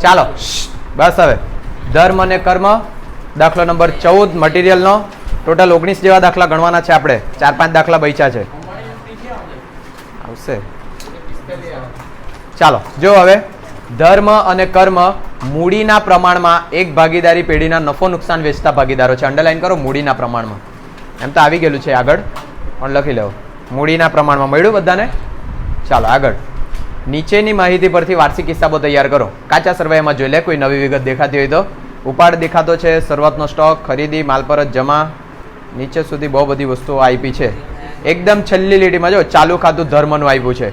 ચાલો. બસ હવે. ધર્મ અને કર્મ, દાખલો નંબર ચૌદ મટીરિયલનો ટોટલ ઓગણીસ જેવા દાખલા ગણવાના છે આપણે. ચાર પાંચ દાખલા બચ્યા છે. આવશે. ચાલો, જો હવે. ધર્મ અને કર્મ મૂડીના પ્રમાણમાં એક ભાગીદારી પેઢીના નફો નુકસાન વેચતા ભાગીદારો છે. અંડરલાઈન કરો, મૂડીના પ્રમાણમાં. એમ તો આવી ગયેલું છે આગળ. પણ લખી લેવો. મૂડીના પ્રમાણમાં મળ્યું બધાને? ચાલો, આગળ. નીચેની માહિતી પરથી વાર્ષિક હિસાબો તૈયાર કરો. કાચા સર્વેમાં જોઈ લે, કોઈ નવી વિગત દેખાતી હોય તો. ઉપાડ દેખાતો છે, શરૂઆતનો સ્ટોક, ખરીદી, માલ પર જમા. નીચે સુધી બહુ બધી વસ્તુઓ આપી છે. એકદમ છેલ્લી લીટીમાં જો, ચાલુ ખાતું ધર્મનું આપ્યું છે.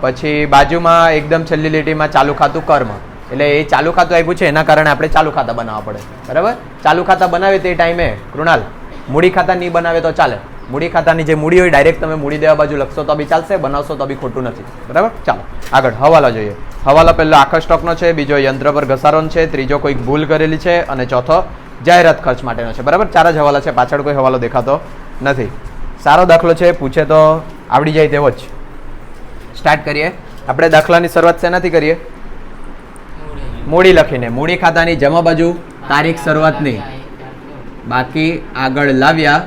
પછી બાજુમાં એકદમ છેલ્લી લીટીમાં ચાલુ ખાતું કર્મ. એટલે એ ચાલુ ખાતું આપ્યું છે, એના કારણે આપણે ચાલુ ખાતા બનાવવા પડે. બરાબર? ચાલુ ખાતા બનાવે તે ટાઈમે, કૃણાલ, મૂડી ખાતા નહીં બનાવે તો ચાલે. મૂડી ખાતાની જે મૂડી હોય ડાયરેક્ટ તમે મૂડી દેવા બાજુ લખશો તો બી ચાલશે, બનાવશો તો બી ખોટું નથી. બરાબર? ચાલો, આગળ, હવાલા જોઈએ. હવાલા પહેલો આખા સ્ટોકનો છે, બીજો યંત્ર પર ઘસારોનો છે, ત્રીજો કોઈક ભૂલ કરેલી છે, અને ચોથો જાહેરાત ખર્ચ માટેનો છે. બરાબર? ચાર જ હવાલા છે, પાછળ કોઈ હવાલો દેખાતો નથી. સારો દાખલો છે, પૂછે તો આવડી જાય તેવો જ. સ્ટાર્ટ કરીએ. આપણે દાખલાની શરૂઆત શેનાથી કરીએ? મૂડી લખીને. મૂડી ખાતાની જમા બાજુ તારીખ શરૂઆતની. બાકી આગળ લાવ્યા.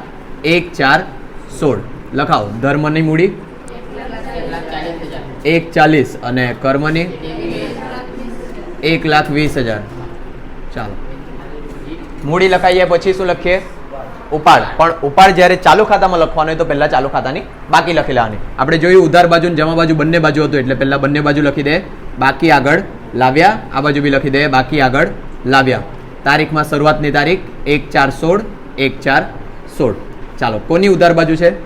એક ચાર સોળ. લખાવો ધર્મની મૂડી. એક ચાલીસ અને કર્મની? એક લાખ વીસ હજાર. ચાલો. મૂડી લખાઈએ, પછી શું લખીએ? ઉપાડ. પણ ઉપાડ જ્યારે ચાલુ ખાતામાં લખવાનો હોય તો પહેલાં ચાલુ ખાતાની બાકી લખી લેવાની. આપણે જોયું ઉધાર બાજુ જમા બાજુ બંને બાજુ હતું એટલે પહેલાં બંને બાજુ લખી દે. બાકી આગળ લાવ્યા. આ બાજુ બી લખી દે. બાકી આગળ લાવ્યા. તારીખમાં શરૂઆતની તારીખ એક ચાર સોળ, એક ચાર સોળ. ચાલો, કોની ઉધાર બાજુ છે?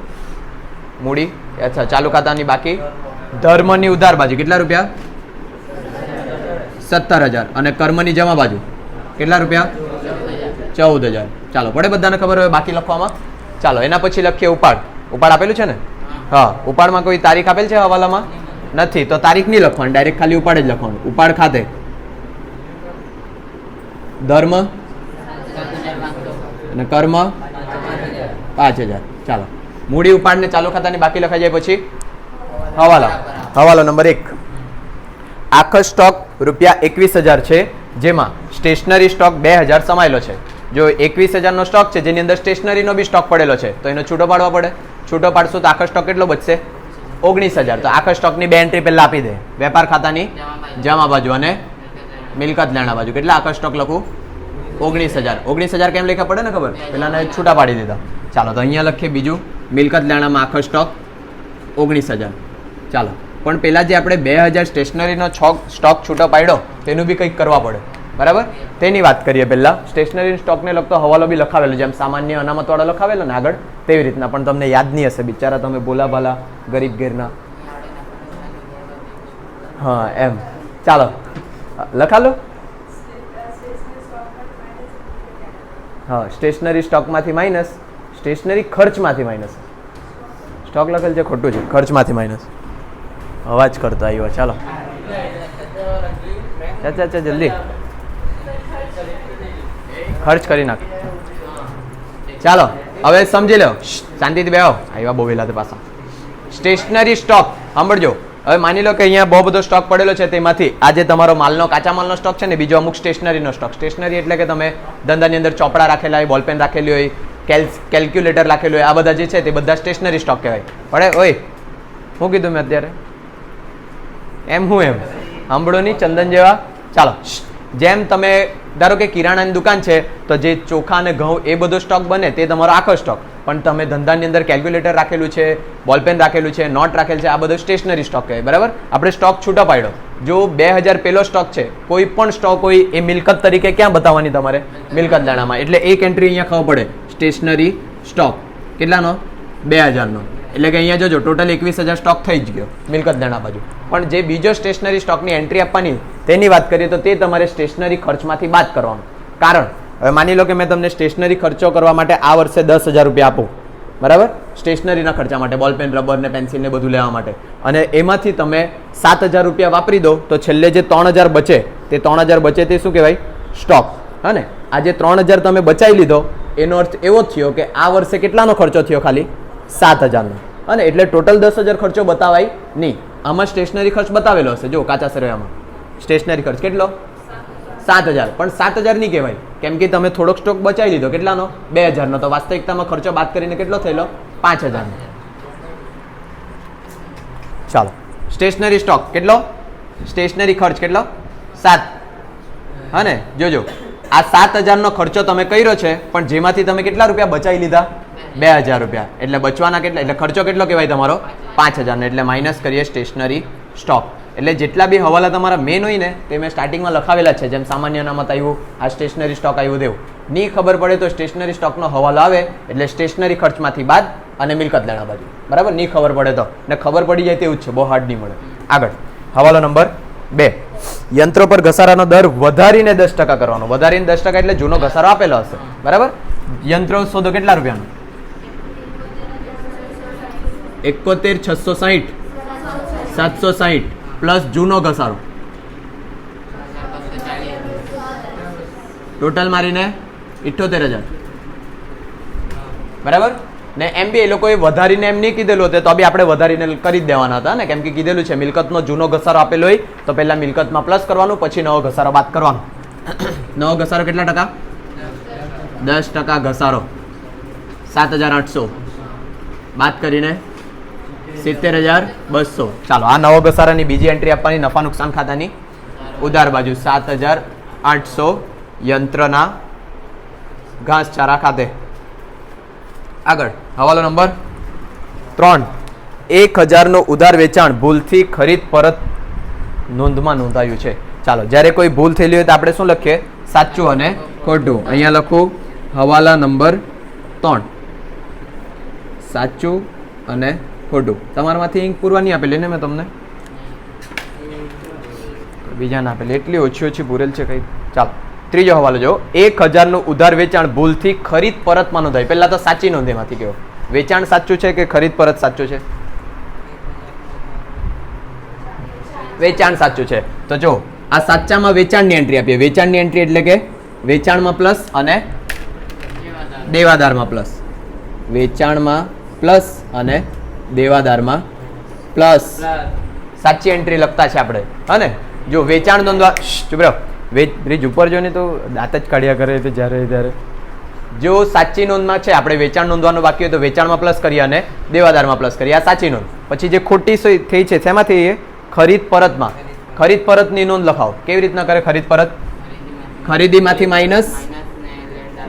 મૂડી? અચ્છા, ચાલુ ખાતાની બાકી? ધર્મની ઉધાર બાજુ. કેટલા રૂપિયા? સત્તર હજાર. અને કર્મની જમા બાજુ? કેટલા રૂપિયા? ચૌદ હજાર. ચાલો, પડે બધાને ખબર હોય બાકી લખવામાં? ચાલો, એના પછી લખીએ ઉપાડ. ઉપાડ આપેલું છે ને? હા, ઉપાડમાં કોઈ તારીખ આપેલ છે હવાલામાં? નથી, તો તારીખ નહીં લખવાની, ડાયરેક્ટ ખાલી ઉપાડ જ લખવાનું. ઉપાડ ખાતે. ધર્મ? અને કર્મ? પાંચ હજાર. ચાલો. મૂડી ઉપાડને ચાલુ ખાતાની બાકી લખાઈ જાય પછી? હવાલો. હવાલો નંબર એક. આખો સ્ટોક રૂપિયા એકવીસ હજાર છે, જેમાં સ્ટેશનરી સ્ટોક બે હજાર સમાયેલો છે. જો એકવીસ હજારનો સ્ટોક છે, જેની અંદર સ્ટેશનરીનો બી સ્ટોક પડેલો છે, તો એનો છૂટો પાડવો પડે. છૂટો પાડશું તો આખો સ્ટોક કેટલો બચશે? ઓગણીસ હજાર. તો આખા સ્ટોકની બે એન્ટ્રી પહેલાં આપી દે. વેપાર ખાતાની જમા બાજુ અને મિલકત લેણા બાજુ. કેટલા આખા સ્ટોક લખું? ઓગણીસ હજાર. ઓગણીસ હજાર કેમ લેખા પડે ને ખબર? પેલાને છૂટા પાડી દીધા. ચાલો, તો અહીંયા લખીએ બીજું. મિલકત લેણામાં આખો સ્ટોક ઓગણીસ હજાર. ચાલો, પણ પહેલાં જે આપણે બે હજાર સ્ટેશનરીનો છોક સ્ટોક છૂટો પાડ્યો, તેનું બી કંઈક કરવા પડે. બરાબર? તેની વાત કરીએ પહેલાં. સ્ટેશનરી સ્ટોકને લગતો હવાલો બી લખાવેલો, જેમ સામાન્ય અનામતવાળો લખાવેલો ને આગળ, તેવી રીતના. પણ તમને યાદ નહીં હશે, બિચારા તમે બોલા ભાલા ગરીબ ઘેરના. હા, એમ. ચાલો, લખાલો. હા સ્ટેશનરી સ્ટોકમાંથી માઇનસ સ્ટેશનરી ખર્ચમાંથી માઇનસ સ્ટોક લખેલ છે ખોટું છે, ખર્ચમાંથી માઇનસ અવાજ કરતો આવ્યો, ચાલો. ચા ચા જલ્દી. ખર્ચ કરી નાખ. ચાલો, હવે સમજી લો. શાંતિથી બેહો. આવ્યા બહુ વહેલા પાછા. સ્ટેશનરી સ્ટોક સાંભળજો. હવે માની લો કે અહીંયા બહુ બધો સ્ટોક પડેલો છે તેમાંથી આજે તમારો માલનો કાચા માલનો સ્ટોક છે ને બીજો અમુક સ્ટેશનરીનો સ્ટોક સ્ટેશનરી એટલે કે તમે ધંધાની અંદર ચોપડા રાખેલા હોય બોલપેન રાખેલી હોય કેલ કેલ્ક્યુલેટર રાખેલું હોય, આ બધા જે છે તે બધા સ્ટેશનરી સ્ટોક કહેવાય. પડે? ઓય શું કીધું મેં અત્યારે? એમ હું એમ? નહીં, ચંદન જેવા? ચાલો. જેમ તમે, ધારો કે કિરાણાની દુકાન છે, તો જે ચોખા અને ઘઉં એ બધો સ્ટોક બને તે તમારો આખો સ્ટોક પણ તમે ધંધાની અંદર કેલ્ક્યુલેટર રાખેલું છે બોલપેન રાખેલું છે નોટ રાખેલ છે, આ બધો સ્ટેશનરી સ્ટોક કહેવાય, બરાબર? આપણે સ્ટોક છૂટો પાડ્યો. જો બે હજાર પેલો સ્ટોક છે, કોઈ પણ સ્ટોક હોય એ મિલકત તરીકે ક્યાં બતાવવાની તમારે? મિલકત દાણામાં. એટલે એક એન્ટ્રી અહીંયા ખબર પડે સ્ટેશનરી સ્ટોક કેટલાનો? બે હજારનો. એટલે કે અહીંયા જોજો ટોટલ એકવીસ હજાર સ્ટોક થઈ જ ગયો, મિલકત દાણા બાજુ. પણ જે બીજો સ્ટેશનરી સ્ટોકની એન્ટ્રી આપવાની તેની વાત કરીએ તો તે તમારે સ્ટેશનરી ખર્ચમાંથી બાદ કરવાનું. કારણ હવે માની લો કે મેં તમને સ્ટેશનરી ખર્ચો કરવા માટે આ વર્ષે દસ હજાર રૂપિયા આપું. બરાબર? સ્ટેશનરીના ખર્ચા માટે બોલપેન રબર ને પેન્સિલ ને બધું લેવા માટે. અને એમાંથી તમે સાત હજાર રૂપિયા વાપરી દો, તો છેલ્લે જે ત્રણ હજાર બચે, તે ત્રણ હજાર બચે તે શું કહેવાય? સ્ટોક હા ને આ જે ત્રણ હજાર તમે બચાવી લીધો, એનો અર્થ એવો થયો કે આ વર્ષે કેટલાનો ખર્ચો થયો ખાલી? સાત હજારનો. અને એટલે ટોટલ દસ હજાર ખર્ચો બતાવાય નહીં. આમાં સ્ટેશનરી ખર્ચ બતાવેલો હશે. જો, કાચા સરવૈયામાં સ્ટેશનરી ખર્ચ કેટલો? સાત હજાર. પણ સાત હજાર નહીં કહેવાય. કેમ કે તમે થોડોક સ્ટોક બચાવી લીધો. કેટલાનો? બે હજારનો. તો વાસ્તવિકતામાં ખર્ચો બાદ કરીને કેટલો થયેલો? પાંચ હજારનો ચાલો. સ્ટેશનરી સ્ટોક કેટલો? સ્ટેશનરી ખર્ચ કેટલો? સાત. હા જોજો. આ સાત હજારનો ખર્ચો તમે કર્યો છે, પણ જેમાંથી તમે કેટલા રૂપિયા બચાવી લીધા? બે હજાર રૂપિયા. એટલે બચવાના કેટલા? એટલે ખર્ચો કેટલો કહેવાય તમારો? પાંચ હજારનો. એટલે માઇનસ કરીએ સ્ટેશનરી સ્ટોક એટલે જેટલા બી હવાલા તમારા મેન હોય ને, તે મેં સ્ટાર્ટિંગમાં લખાવેલા છે. જેમ સામાન્ય અનામત આવ્યું, આ સ્ટેશનરી સ્ટોક આવ્યું, દેવું. નહીં ખબર પડે તો સ્ટેશનરી સ્ટોકનો હવાલો આવે, એટલે સ્ટેશનરી ખર્ચમાંથી બાદ અને મિલકત લેણા બાજુ. બરાબર? નહીં ખબર પડે તો. ને ખબર પડી જાય તેવું જ છે. બહુ હાર્ડ નહીં મળે. આગળ. હવાલો નંબર બે. યંત્રો પર ઘસારાનો દર વધારીને દસ ટકા કરવાનો. વધારીને દસ ટકા એટલે જૂનો ઘસારો આપેલો હશે. બરાબર? યંત્રો શોધો કેટલા રૂપિયાનો? એકોતેર છસો સાહીઠ. સાતસો સાહીઠ. પ્લસ જૂનો ઘસારો. ટોટલ મારીને ઇઠ્ઠોતેર હજાર. બરાબર? ને એમ બી એ લોકોએ વધારીને એમ નહીં કીધેલું હતું, તો બી આપણે વધારીને કરી જ દેવાના હતા ને, કેમ કે કીધેલું છે, મિલકતનો જૂનો ઘસારો આપેલો હોય, તો પહેલાં મિલકતમાં પ્લસ કરવાનું, પછી નવો ઘસારો બાદ કરવાનો. નવો ઘસારો કેટલા ટકા? દસ ટકા ઘસારો. સાત હજાર આઠસો. બાદ કરીને સિત્તેર હજાર બસો. ચાલો, આ નવો ઘસારાની બીજી એન્ટ્રી આપવાની નફા નુકસાન ખાતાની ઉધાર બાજુ સાત હજાર આઠસો યંત્રના ઘાસચારા ખાતે. આગળ, હવાલો નંબર ત્રણ. એક હજારનું ઉધાર વેચાણ ભૂલથી ખરીદ પરત નોંધમાં નોંધાયું છે. ચાલો, જ્યારે કોઈ ભૂલ થયેલી હોય તો આપણે શું લખીએ? સાચું અને ખોટું. અહીંયા લખું, હવાલા નંબર ત્રણ. સાચું અને ખોટું તમારામાંથી ઇંક પૂરવા નહીં આપેલી ને મેં તમને? બીજાને આપેલી. એટલી ઓછી ઓછી પૂરેલ છે કંઈ. ચાલો, ત્રીજો હવાલો જો એક હજારનું ઉધાર વેચાણ ભૂલથી ખરીદ પરતમાં નોંધાય. પહેલાં તો સાચી નોંધ એમાંથી કહો વેચાણ સાચું છે કે ખરીદ પરત સાચું છે? વેચાણ સાચું છે. તો જો, આ સાચામાં વેચાણની એન્ટ્રી આપીએ. વેચાણની એન્ટ્રી એટલે કે વેચાણમાં પ્લસ અને દેવાદારમાં પ્લસ વેચાણમાં પ્લસ અને દેવાદારમાં. પ્લસ સાચી એન્ટ્રી લખતા છે આપણે. હને જો વેચાણ નોંધવા ચૂપ રહો. બ્રિજ ઉપર જો ને તો દાંત જ કાઢ્યા કરે તો જ્યારે ત્યારે. જો સાચી નોંધમાં છે આપણે વેચાણ નોંધવાનું બાકી હોય તો વેચાણમાં પ્લસ કરીએ અને દેવાદારમાં પ્લસ કરીએ. આ સાચી નોંધ. પછી જે ખોટી થઈ છે શેમાં થઈ એ? ખરીદ પરતમાં. ખરીદ પરતની નોંધ લખાવો. કેવી રીતના કરે ખરીદ પરત? ખરીદીમાંથી માઇનસ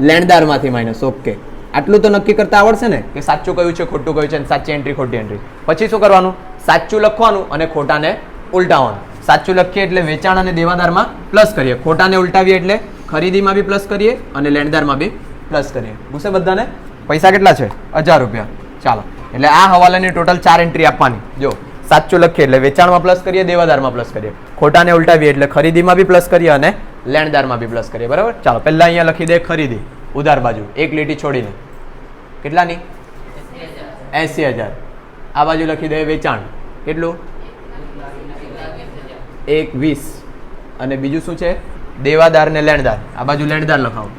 લેણદારમાંથી માઇનસ ઓકે આટલું તો નક્કી કરતા આવડશે ને? કે સાચું કયું છે, ખોટું કયું છે અને સાચી એન્ટ્રી ખોટી એન્ટ્રી પછી શું કરવાનું? સાચું લખવાનું અને ખોટાને ઉલટાવવાનું સાચું લખીએ એટલે વેચાણ અને દેવાદારમાં પ્લસ કરીએ. ખોટાને ઉલટાવીએ એટલે ખરીદીમાં બી પ્લસ કરીએ અને લેણદારમાં બી પ્લસ કરીએ. ગુસ્સે બધાને? પૈસા કેટલા છે? હજાર રૂપિયા. ચાલો. એટલે આ હવાલાની ટોટલ ચાર એન્ટ્રી આપવાની. જો, સાચું લખીએ એટલે વેચાણમાં પ્લસ કરીએ, દેવાદારમાં પ્લસ કરીએ. ખોટાને ઉલટાવીએ એટલે ખરીદીમાં બી પ્લસ કરીએ અને લેણદારમાં બી પ્લસ કરીએ. બરાબર? ચાલો, પહેલાં અહીંયા લખી દે ખરીદી. ઉધાર બાજુ. એક લીટી છોડીને. કેટલાની? એંસી હજાર. આ બાજુ લખી દે વેચાણ. કેટલું? એક વીસ અને બીજું શું છે? દેવાદાર ને લેણદાર. આ બાજુ લેણદાર લખાવો.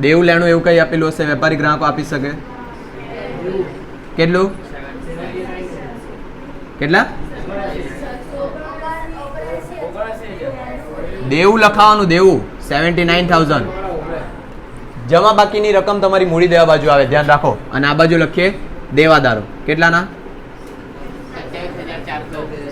દેવું લેણું એવું કઈ આપેલું હશે? વેપારી ગ્રાહકો આપી શકે? કેટલું? કેટલા? દેવું લખાવાનું દેવું. Seventy nine thousand. જમા બાકીની રકમ તમારી મૂડી દેવા બાજુ આવે, ધ્યાન રાખો. અને આ બાજુ લખીએ, દેવાદારો. કેટલાના?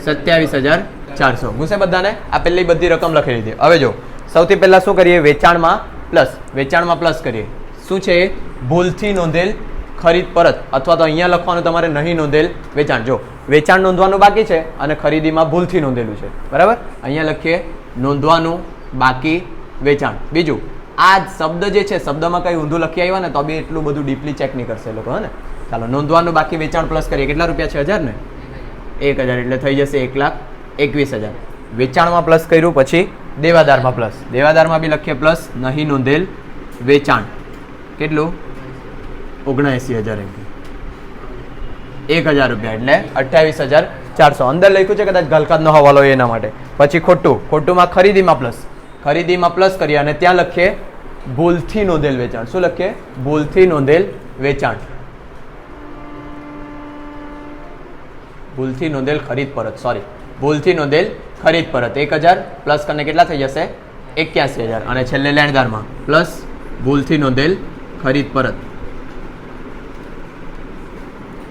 સત્યાવીસ હજાર ચારસો. ગુસે બધાને? આ પહેલી બધી રકમ લખી લીધી. હવે જો, સૌથી પહેલાં શું કરીએ? વેચાણમાં પ્લસ વેચાણમાં પ્લસ કરીએ. શું છે ભૂલથી નોંધેલ ખરીદ પરત. અથવા તો અહીંયા લખવાનું તમારે નહીં નોંધેલ વેચાણ. જો, વેચાણ નોંધવાનું બાકી છે અને ખરીદીમાં ભૂલથી નોંધેલું છે. બરાબર? અહીંયા લખીએ, નોંધવાનું બાકી વેચાણ. બીજું આ શબ્દ જે છે, શબ્દમાં કઈ ઊંધું લખી આવ્યા ને, તો બી એટલું બધું ડીપલી ચેક નહીં કરશે લોકો, હે ચાલો, નોંધવાનું બાકી વેચાણ પ્લસ કરીએ. કેટલા રૂપિયા છે હજાર ને? એક હજાર, એટલે થઈ જશે એક લાખ એકવીસ હજાર. વેચાણમાં પ્લસ કર્યું, પછી દેવાદારમાં પ્લસ દેવાદારમાં બી લખીએ પ્લસ નહીં નોંધેલ વેચાણ. કેટલું? ઓગણએંસી હજાર એક હજાર રૂપિયા, એટલે અઠ્યાવીસ હજાર ચારસો. અંદર લખ્યું છે કદાચ ગલકાતનો હવાલો એના માટે. પછી ખોટું. ખોટુંમાં ખરીદીમાં પ્લસ ખરીદીમાં પ્લસ કરીએ અને ત્યાં લખીએ, ભૂલથી નોંધેલ વેચાણ. શું લખીએ? ભૂલથી નોંધેલ વેચાણ. ભૂલથી નોંધેલ ખરીદ પરત સોરી ભૂલથી નોંધેલ ખરીદ પરત. એક હજાર પ્લસ કરીને કેટલા થઈ જશે? એક્યાસી હજાર. અને છેલ્લે લેણદારમાં. પ્લસ ભૂલથી નોંધેલ ખરીદ પરત.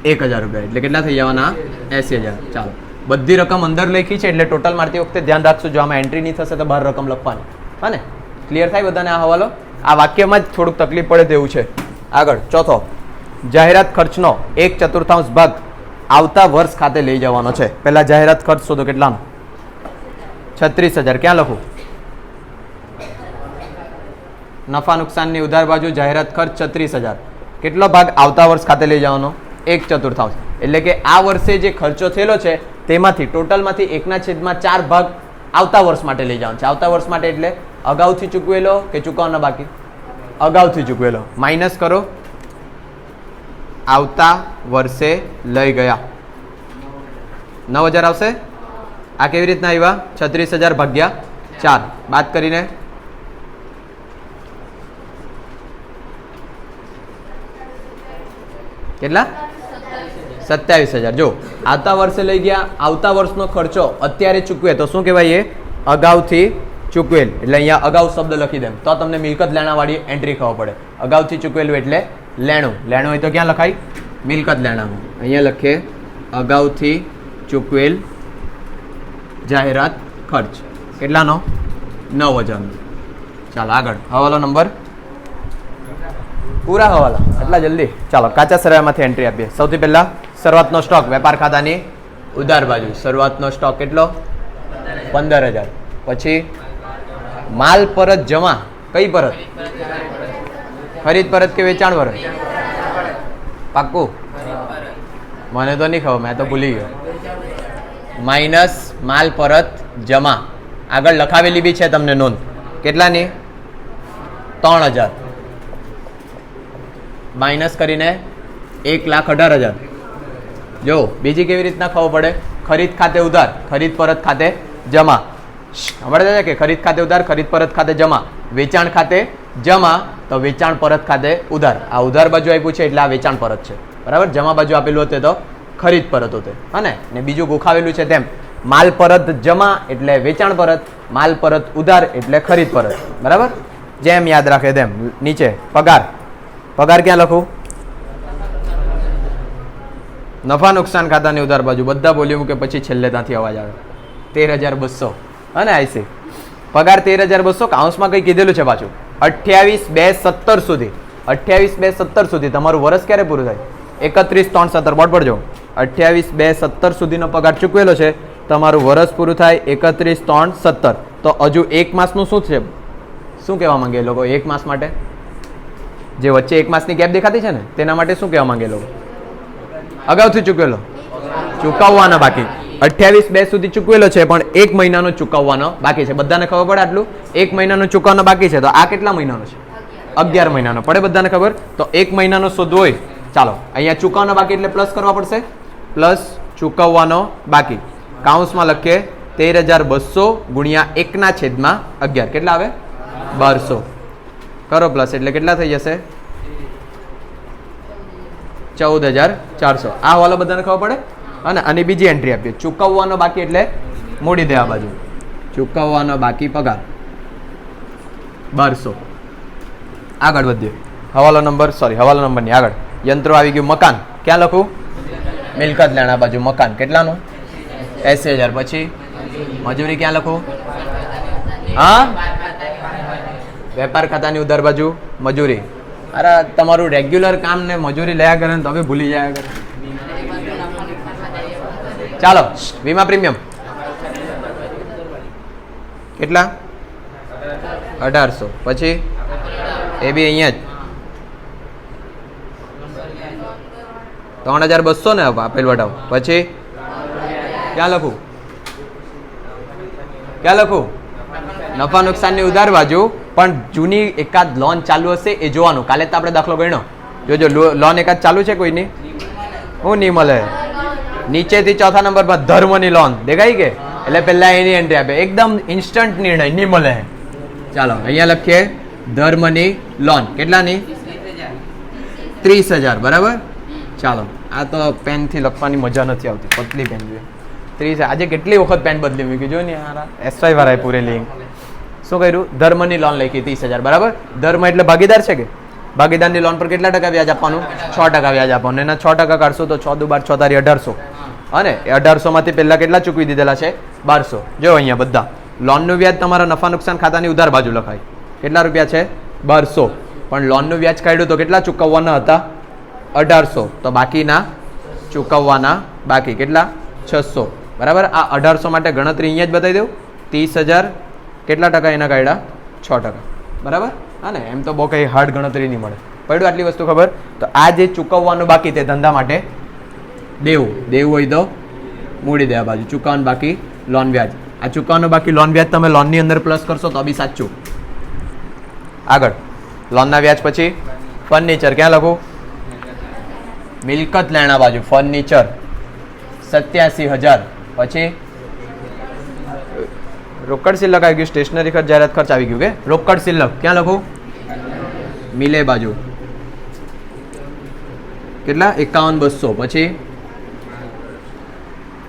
એક હજાર રૂપિયા. એટલે કેટલા થઈ જવાના? એસી હજાર. ચાલો. બધી રકમ અંદર લખી છે એટલે ટોટલ મારતી વખતે ધ્યાન રાખશો જો આમાં એન્ટ્રી નહીં થશે તો બહાર રકમ લખવાની. હા ને? ક્લિયર થાય બધાને આ હવાલો? આ વાક્યમાં જ થોડુંક તકલીફ પડે તેવું છે. આગળ, ચોથો. જાહેરાત ખર્ચનો એક ચતુર્થાંશ ભાગ આવતા વર્ષ ખાતે લઈ જવાનો છે. પહેલાં જાહેરાત ખર્ચ શોધો કેટલાનો? છત્રીસ હજાર. ક્યાં લખું? નફા નુકસાનની ઉધાર બાજુ જાહેરાત ખર્ચ છત્રીસ હજાર. કેટલો ભાગ આવતા વર્ષ ખાતે લઈ જવાનો? એક ચતુર્થાંશ. એટલે કે આ વર્ષે જે ખર્ચો થયેલો છે તેમાંથી ટોટલમાંથી એકના છેદમાં ચાર ભાગ આવતા વર્ષ માટે લઈ જવાનો છે. આવતા વર્ષ માટે એટલે અગાઉથી ચૂકવેલો કે ચૂકવવાનો બાકી? અગાઉથી ચૂકવેલો. માઇનસ કરો. આવતા વર્ષે લઈ ગયા. નવ હજાર આવશે? આ કેવી રીતના આવ્યા? છત્રીસ હજાર ભાગ્યા ચાર. બાદ કરીને? કેટલા? સત્યાવીસ હજાર. જો, આવતા વર્ષે લઈ ગયા, આવતા વર્ષનો ખર્ચો અત્યારે ચૂકવે તો શું કહેવાય એ? અગાઉથી ચૂકવેલ. એટલે અહીંયા અગાઉ શબ્દ લખી દેમ. તો તમને મિલકત લેણાવાળી એન્ટ્રી ખબર પડે. અગાઉથી ચૂકવેલું એટલે લેણું. લેણું હોય તો ક્યાં લખાય? મિલકત લેણામાં અહીંયા લખીએ, અગાઉથી ચૂકવેલ જાહેરાત ખર્ચ. કેટલાનો? નવ હજારનો. ચાલો આગળ. હવાલો નંબર? પૂરા હવાલા. આટલા જલ્દી. ચાલો, કાચા સરવાયામાંથી એન્ટ્રી આપીએ. સૌથી પહેલા શરૂઆતનો સ્ટોક વેપાર ખાતાની ઉધાર બાજુ. શરૂઆતનો સ્ટોક કેટલો? પંદર હજાર પછી માલ પરત જમા. કઈ પરત? ખરીદ પરત કે વેચાણ પરત? પાક્કું? મને તો નહીં ખબર, મેં તો ભૂલી ગયો. માઇનસ માલ પરત જમા. આગળ લખાવેલી બી છે તમને નોંધ. કેટલાની? ત્રણ હજાર માઇનસ કરીને એક લાખ અઢાર હજાર. જો, બીજી કેવી રીતના ખબર પડે? ખરીદ ખાતે ઉધાર, ખરીદ પરત ખાતે જમા. સાંભળે છે કે ખરીદ ખાતે ઉધાર, ખરીદ પરત ખાતે જમા. વેચાણ ખાતે જમા, તો વેચાણ પરત ખાતે ઉધાર. આ ઉધાર બાજુ આપ્યું છે, એટલે આ વેચાણ પરત છે. બરાબર? જમા બાજુ આપેલું હતું તો ખરીદ પરત હતું. હા ને ને બીજું ગોખાવેલું છે તેમ. માલ પરત જમા, એટલે વેચાણ પરત. માલ પરત ઉધાર, એટલે ખરીદ પરત. બરાબર? જેમ યાદ રાખે તેમ. નીચે, પગાર. પગાર ક્યાં લખું? નફા નુકસાન ખાતાની ઉધાર બાજુ બધા બોલ્યું કે પછી છેલ્લે ત્યાંથી અવાજ આવે. તેર હજાર બસો અને આઈસી પગાર તેર હજાર બસો કાઉન્સમાં કંઈ કીધેલું છે પાછું? અઠ્યાવીસ બે સત્તર સુધી. અઠ્યાવીસ બે સત્તર સુધી. તમારું વર્ષ ક્યારે પૂરું થાય? એકત્રીસ ત્રણ સત્તર. બોટ પડજો અઠ્યાવીસ બે સત્તર સુધીનો પગાર ચૂકવેલો છે. તમારું વર્ષ પૂરું થાય એકત્રીસ ત્રણ સત્તર. તો હજુ એક માસનું શું છે? શું કહેવા માંગે એ લોકો? એક માસ માટે? જે વચ્ચે એક માસની ગેપ દેખાતી છે ને, તેના માટે શું કહેવા માંગે લોકો? અગાઉથી ચૂકવેલો. ચૂકવવાના બાકી. અઠ્યાવીસ બે સુધી ચૂકવેલો છે, પણ એક મહિનાનો ચૂકવવાનો બાકી છે. બધાને ખબર પડે આટલું? એક મહિનાનો ચૂકવવાનો બાકી છે, તો આ કેટલા મહિનાનો છે? અગિયાર મહિનાનો. પડે બધાને ખબર? તો એક મહિનાનો શોધ હોય. ચાલો, અહીંયા ચૂકવવાનો બાકી એટલે પ્લસ કરવા પડશે? પ્લસ ચૂકવવાનો બાકી. કાઉન્સમાં લખીએ, તેર હજાર બસો ગુણ્યા એકના છેદમાં અગિયાર. કેટલા આવે? બારસો. કરો પ્લસ એટલે કેટલા થઈ જશે? ચૌદ હજાર ચારસો. આ હવાલો બધાને ખબર પડે? અને આની બીજી એન્ટ્રી આપીએ. ચૂકવવાનો બાકી એટલે મૂડી દે આ બાજુ. ચૂકવવાનો બાકી પગાર બારસો. આગળ વધીએ. હવાલો નંબર સોરી હવાલો નંબરની આગળ. યંત્રો આવી ગયું, મકાન. ક્યાં લખું? મિલકત લેણા બાજુ, મકાન. કેટલાનું? એસી હજાર. પછી મજૂરી ક્યાં લખું? હા? વેપાર ખાતાની ઉધાર બાજુ, મજૂરી. અરે, તમારું રેગ્યુલર કામ ને મજૂરી લયા કરે ને તમે ભૂલી જાય કરે ચાલો, વીમા પ્રીમિયમ. કેટલા? અઢારસો. પછી? એ બી અહીંયા જ. ત્રણ હજાર બસો ને આપેલ વટાવ પછી? ક્યાં લખું? ક્યાં લખું? નફા નુકસાનની ઉધાર બાજુ પણ જૂની એકાદ લોન ચાલુ હશે એ જોવાનું. કાલે તો આપણે દાખલો ગણ્યો. જોજો લોન એકાદ ચાલુ છે કોઈની? હું નહીં મળે. નીચેથી ચોથા નંબર પર ધર્મની લોન દેખાય કે? એટલે પહેલા એની એન્ટ્રી આપે. એકદમ ઇન્સ્ટન્ટ નિર્ણય. નહીં મળે. ચાલો, અહીંયા લખીએ. ધર્મની લોન કેટલાની? ત્રીસ હજાર. બરાબર? ચાલો, આ તો પેનથી લખવાની મજા નથી આવતી. પતલી પેન જોઈએ. ત્રીસ આજે કેટલી વખત પેન બદલી મૂકી? જો ને યાર એસવાય વાળાએ પૂરે લિંક શું કર્યું? ધર્મની લોન લખી ત્રીસ હજાર, બરાબર? ધર્મ એટલે ભાગીદાર છે કે? ભાગીદારની લોન પર કેટલા ટકા વ્યાજ આપવાનું? છ ટકા વ્યાજ આપવાનું. એના છ ટકા કાઢશો તો છ દુ બાર છ તારી અઢારસો. અને અઢારસોમાંથી પહેલાં કેટલા ચૂકવી દીધેલા છે? બારસો. જો અહીંયા બધા. લોનનું વ્યાજ તમારા નફા નુકસાન ખાતાની ઉધાર બાજુ લખાય. કેટલા રૂપિયા છે? બારસો. પણ લોનનું વ્યાજ કાઢ્યું તો કેટલા ચૂકવવાના હતા? અઢારસો. તો બાકીના ચૂકવવાના બાકી. કેટલા? છસો. બરાબર? આ અઢારસો માટે ગણતરી અહીંયા જ બતાવી દઉં. ત્રીસ હજાર કેટલા ટકા એના કાઢ્યા છ ટકા. બરાબર? હા ને, એમ તો બહુ કંઈ હાર્ડ ગણતરી નહીં મળે. પડ્યું આટલી વસ્તુ ખબર? તો આ જે ચૂકવવાનું બાકી તે ધંધા માટે દેવું. દેવું હોય તો મૂડી દે આ બાજુ. ચૂકવવાનું બાકી લોન વ્યાજ. આ ચૂકવવાનું બાકી લોન વ્યાજ તમે લોનની અંદર પ્લસ કરશો તો બી સાચું. આગળ. લોનના વ્યાજ પછી ફર્નિચર ક્યાં લખું? મિલકત લેણા બાજુ. ફર્નિચર સત્યાસી હજાર. પછી રોકડ સિલક આવી ગયું સ્ટેશનરી ખર્ચ, જાહેરાત ખર્ચ આવી ગયું, કે? રોકડ સિલક. ક્યાં લખું? મિલે બાજુ. કેટલા? એકાવન બસો પછી?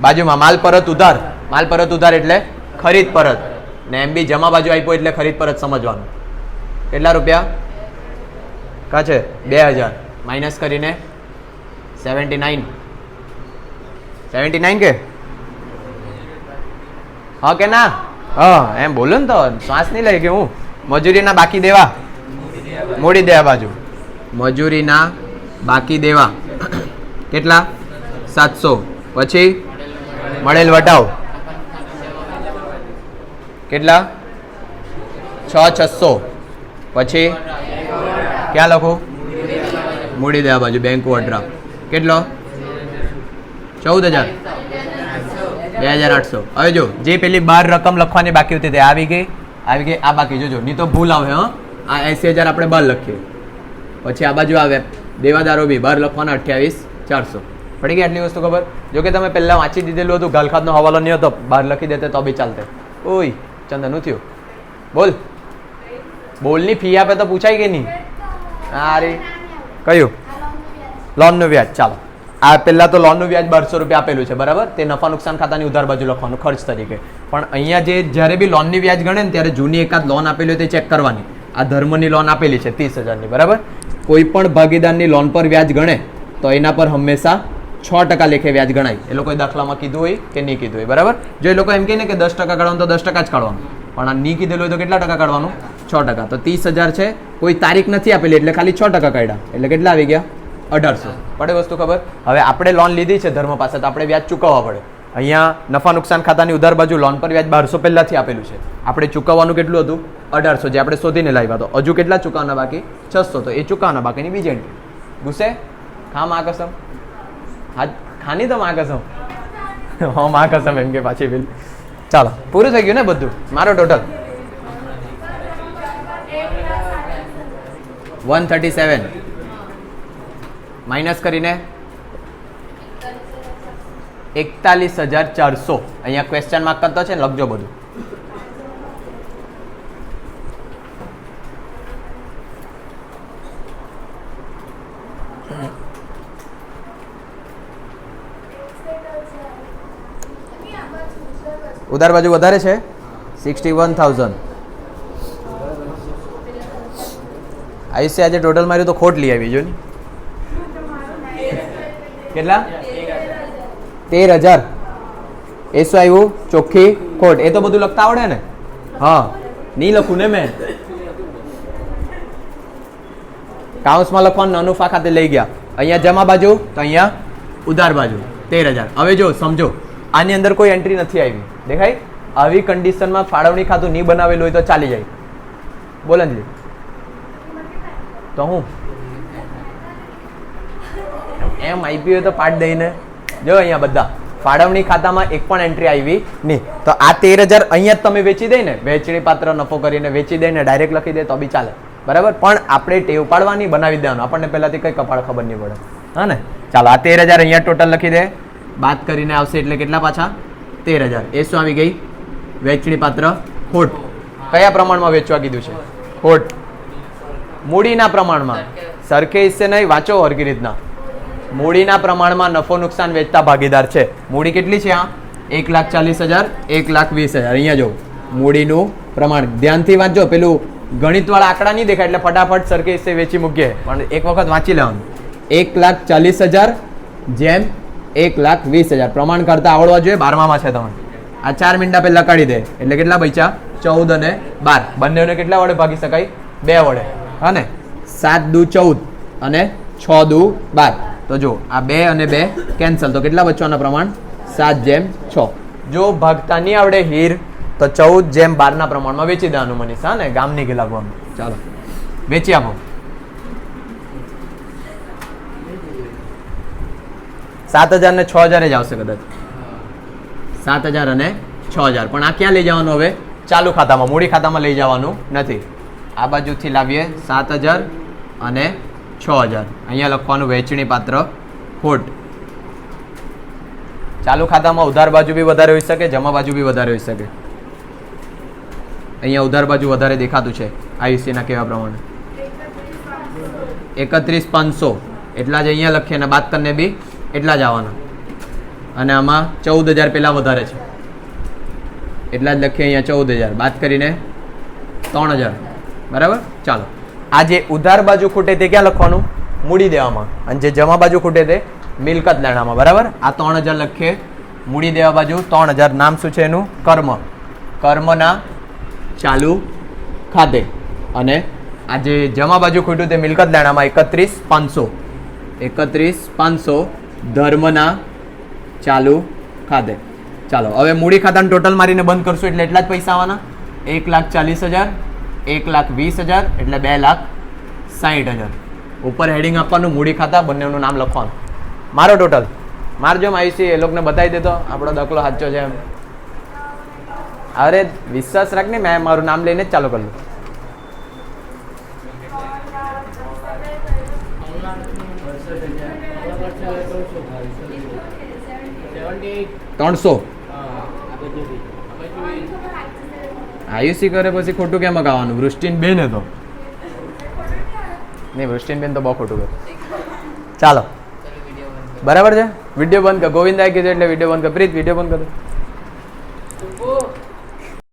બાજુમાં માલ પરત ઉધાર. માલ પરત ઉધાર એટલે ખરીદ પરત. ને એમ બી જમા બાજુ આપ્યો એટલે ખરીદ પરત સમજવાનું. કેટલા રૂપિયા? કા છે? બે હજાર. માઇનસ કરીને સેવન્ટી નાઇન. સેવન્ટી નાઇન કે? હા કે ના? હા, એમ બોલો ને તો, શ્વાસ નહીં લઈ કે હું? મજૂરીના બાકી દેવા. મોડી દેવા બાજુ. મજૂરીના બાકી દેવા. કેટલા? સાતસો. પછી મળેલ વટાવ. કેટલા? છ, છસો. પછી ક્યાં લખું? મૂડી દેવા બાજુ, બેંક વડરા કેટલો? ચૌદ હજાર. બે હજાર આઠસો. હવે જો જે પેલી બાર રકમ લખવાની બાકી હતી તે આવી ગઈ. આવી ગઈ આ બાકી જોજો નહીં તો ભૂલ આવે હં. આ એસી હજાર આપણે બાર લખીએ. પછી આ બાજુ આવે દેવાદારો બી બાર લખવાના અઠ્યાવીસ ચારસો. પડી ગઈ આટલી વસ્તુ ખબર? જો કે તમે પહેલાં વાંચી દીધેલું હતું ગાલખાતનો હવાલો નહીં હતો બહાર લખી દેતે તો બી ચાલતે. ઓય ચંદન થયું? બોલ. બોલની ફી આપે તો પૂછાય કે નહીં? અરે કયું? લોનનું વ્યાજ ચાલો. આ પહેલા તો લોનનું વ્યાજ બારસો રૂપિયા આપેલું છે, બરાબર? તે નફા નુકસાન ખાતાની ઉધાર બાજુ લખવાનું ખર્ચ તરીકે. પણ અહીંયા જે જ્યારે બી લોનની વ્યાજ ગણે ને ત્યારે જૂની એકાદ લોન આપેલી હોય તે ચેક કરવાની. આ ધર્મની લોન આપેલી છે, ત્રીસ હજારની, બરાબર? કોઈ પણ ભાગીદારની લોન પર વ્યાજ ગણે તો એના પર હંમેશા છ ટકા લેખે વ્યાજ ગણાય. એ લોકોએ દાખલામાં કીધું હોય કે નહીં કીધું હોય, બરાબર? જો એ લોકો એમ કહે ને કે દસ ટકા કાઢવાનું તો દસ ટકા જ કાઢવાનું. પણ આ નહીં કીધેલું હોય તો કેટલા ટકા કાઢવાનું? છ ટકા. તો ત્રીસ હજાર છે, કોઈ તારીખ નથી આપેલી એટલે ખાલી છ ટકા કાઢ્યા. એટલે કેટલા આવી ગયા? અઢારસો. પડે વસ્તુ ખબર? હવે આપણે લોન લીધી છે ધર્મ પાસે તો આપણે વ્યાજ ચૂકવવા પડે. અહીંયા નફા નુકસાન ખાતાની ઉધાર બાજુ લોન પર વ્યાજ બારસો પહેલાંથી આપેલું છે. આપણે ચૂકવવાનું કેટલું હતું? અઢારસો જે આપણે શોધીને લાવ્યા તો. હજુ કેટલા ચૂકવવાના બાકી? છસો. તો એ ચૂકવવાના બાકીની બીજી એન્ટ્રી ગુસ્સે? ખા મા કસમ? હા ખાની તો મા કસમ. હા મા કસમ એમ કે પાછી બિલ ચાલો પૂરું થઈ ગયું ને બધું? મારો total one thirty seven minus કરીને એકતાલીસ હજાર ચારસો. અહીંયા ક્વેશ્ચન માર્ક કરતો છે ને લખજો બધું. ઉધાર બાજુ વધારે છે? Sixty one thousand. આયુષ્ય આજે ટોટલ માર્યું તો ખોટ લઈ આવી જો ને કેટલા? તેર હજાર. એ શું આવ્યું ચોખ્ખી ખોટ. એ તો બધું લખતા આવડે ને? હા. નહીં લખું ને મેં. કાઉન્સમાં લખવાનું અનુફા ખાતે લઈ ગયા. અહીંયા જમા બાજુ તો અહીંયા ઉધાર બાજુ તેર હજાર. હવે જો સમજો. આની અંદર કોઈ એન્ટ્રી નથી આવી. દેખાય? આવી કન્ડિશનમાં ફાળવણી ખાતું નહીં બનાવેલું હોય તો ચાલી જાય. બોલ અંજલિ તો હું? એમ આઈપી હોય તો પાટ દઈને. જો અહીંયા બધા. ફાળવણી ખાતામાં એક પણ એન્ટ્રી આવી નહીં. તો આ તેર હજાર અહીંયા જ તમે વેચી દઈ ને. વેચણી પાત્ર નફો કરીને વેચી દઈને ડાયરેક્ટ લખી દે તો બી ચાલે. બરાબર? પણ આપણે ટેવ પાડવાની બનાવી દેવાનું. આપણને પહેલાંથી કંઈ કપાળ ખબર નહીં પડે. હા ને? ચાલો, આ તેર હજાર અહીંયા ટોટલ લખી દે. બાદ કરીને આવશે એટલે કેટલા પાછા? તેર હજાર એ શું આવી ગઈ? વેચણી પાત્ર ખોટ. કયા પ્રમાણમાં વેચવા કીધું છે? ખોટ. મૂડીના પ્રમાણમાં. સરખે હિસ્સે નહીં, વાંચો હરકી રીતના. મૂડીના પ્રમાણમાં નફો નુકસાન વેચતા ભાગીદાર છે. મૂડી કેટલી છે આ? એક લાખ ચાલીસ હજાર, એક લાખ વીસ હજાર. અહીંયા જો, મૂડીનું પ્રમાણ. ધ્યાનથી વાંચજો, પેલું ગણિતવાળા આંકડા નહીં દેખાય, એટલે ફટાફટ સરખી રીતે વેચી મૂકીએ. પણ એક વખત વાંચી લેવાનું. એક લાખ ચાલીસ હજાર જેમ એક લાખ વીસ હજાર. પ્રમાણ કરતાં આવડવા જોઈએ, બારમામાં છે તમે આ ચાર મિનિટા પહેલાં કાઢી દે. એટલે કેટલા પૈસા ચૌદ અને બાર. બંનેને કેટલા વડે ભાગી શકાય? બે વડે. હા ને? સાત દુ ચૌદ અને છ દુ બાર. તો જો, આ બે અને બે કેન્સલ તો કેટલા બચવાના પ્રમાણ? સાત જેમ છ. જો ભાગતા નહીં આવડે હીર, તો ચૌદ જેમ બારના પ્રમાણમાં વેચી દેવાનું મનીષ હા ને ગામની ગેલા ગોવાનું ચાલો. વેચી આપો. સાત હજાર ને છ હજાર જ આવશે કદાચ. સાત હજાર અને છ હજાર. પણ આ ક્યાં લઈ જવાનું હવે? ચાલુ ખાતામાં, મૂડી ખાતામાં લઈ જવાનું નથી. આ બાજુથી લાવીએ સાત હજાર અને છ હજાર. અહીંયા લખવાનું વહેંચણી પાત્ર, ખોટ. ચાલુ ખાતામાં ઉધાર બાજુ બી વધારે હોઈ શકે, જમા બાજુ બી વધારે હોઈ શકે. અહીંયા ઉધાર બાજુ વધારે દેખાતું છે, આયુષ્યના કહેવા પ્રમાણે. એકત્રીસ પાંચસો. એટલા જ અહીંયા લખીએ અને બાદ કરીને બી એટલા જ આવવાના. અને આમાં ચૌદ હજાર પહેલાં વધારે છે. એટલા જ લખીએ અહીંયા ચૌદ હજાર. બાદ કરીને ત્રણ હજાર. બરાબર? ચાલો. આ જે ઉધાર બાજુ ખૂટે તે ક્યાં લખવાનું? મૂડી દેવામાં. અને જે જમા બાજુ ખૂટે તે મિલકત લેણામાં. બરાબર? આ ત્રણ હજાર લખીએ. મૂડી દેવા બાજુ ત્રણ હજાર. નામ શું છે એનું? કર્મ. કર્મના ચાલુ ખાતે. અને આ જે જમા બાજુ ખૂટ્યું તે મિલકત લેણામાં એકત્રીસ પાંચસો. એકત્રીસ પાંચસો ધર્મના ચાલુ ખાતે. ચાલો, હવે મૂડી ખાતાનું ટોટલ મારીને બંધ કરશું એટલે એટલા જ પૈસા આવવાના. એક લાખ ચાલીસ હજાર એક લાખ વીસ હજાર એટલે બે લાખ સાહીઠ હજાર. ઉપર હેડિંગ આપવાનું, મૂડી ખાતા બંનેનું નામ લખવાનું. મારો ટોટલ મારજો માયુસી એ લોકોને બતાવી દેતો આપણો દાખલો સાચો છે એમ. અરે વિશ્વાસ રાખ ને, મેં મારું નામ લઈને ચાલુ ચાલુ કર્યું ત્રણસો. આયુસી કરે પછી ખોટું કેમ ગાવાનું વૃષ્ટિન બેન હતો નહીં, વૃષ્ટિન બેન તો બહુ ખોટું કરે. ચાલો. બરાબર છે? વીડિયો બંધ કર. ગોવિંદાએ કીધું એટલે વીડિયો બંધ કર. પ્રીત, વીડિયો બંધ કર.